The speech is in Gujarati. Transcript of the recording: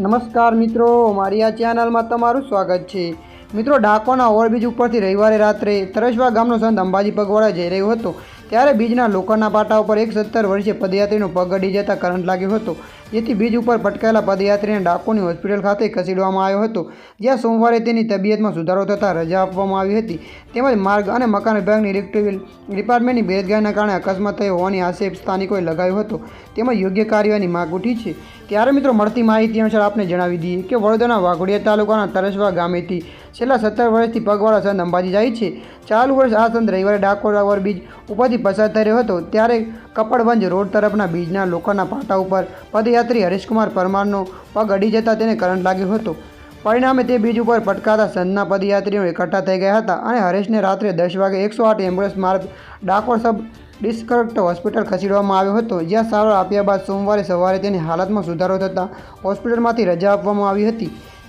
નમસ્કાર મિત્રો, મારી આ ચેનલમાં તમારું સ્વાગત છે. મિત્રો, ડાકોરના ઓવરબ્રિજ ઉપરથી રવિવારે રાત્રે તરસવા ગામનો સંત અંબાજી પગવાડા જઈ રહ્યો હતો. ત્યારે બીજના લોખંડના પાટા ઉપર એક સત્તર વર્ષીય પદયાત્રીનો પગ અડી જતા કરંટ લાગ્યો હતો. જેથી બીજ ઉપર પટકાયેલા પદયાત્રીને ડાકોની હોસ્પિટલ ખાતે ખસેડવામાં આવ્યો હતો. જ્યાં સોમવારે તેની તબિયતમાં સુધારો થતાં રજા આપવામાં આવી હતી. તેમજ માર્ગ અને મકાન વિભાગની ઇલેક્ટ્રિકલ ડિપાર્ટમેન્ટની બેદગારીના કારણે અકસ્માત થયો હોવાની આક્ષેપ સ્થાનિકોએ લગાવ્યો હતો. તેમજ યોગ્ય કાર્યવાહીની માગ ઉઠી છે. ત્યારે મિત્રો મળતી માહિતી અનુસાર આપને જણાવી દઈએ કે વડોદરાના વાઘોડિયા તાલુકાના તરસવા ગામેથી છેલ્લા સત્તર વર્ષથી પગવાળા સંત અંબાજી જાય છે. ચાલુ વર્ષ આ સંત રવિવારે ડાકોર રાવર બીજ ઉપરથી પસાર થઈ રહ્યો હતો. ત્યારે કપડવંજ રોડ તરફના બીજના લોકોના પાટા ઉપર પદયાત્રી હરીશકુમાર પરમારનો પગ અડી જતાં તેને કરંટ લાગ્યો હતો. પરિણામે તે બીજ ઉપર પટકાતા સંતના પદયાત્રીઓ એકઠા થઈ ગયા હતા અને હરેશને રાત્રે દસ વાગે એકસો આઠ એમ્બ્યુલન્સ માર્ગ ડાકોર સબ ડિસ્કરક્ટ હોસ્પિટલ ખસેડવામાં આવ્યો હતો. જ્યાં સારવાર આપ્યા બાદ સોમવારે સવારે તેની હાલતમાં સુધારો થતાં હોસ્પિટલમાંથી રજા આપવામાં આવી હતી.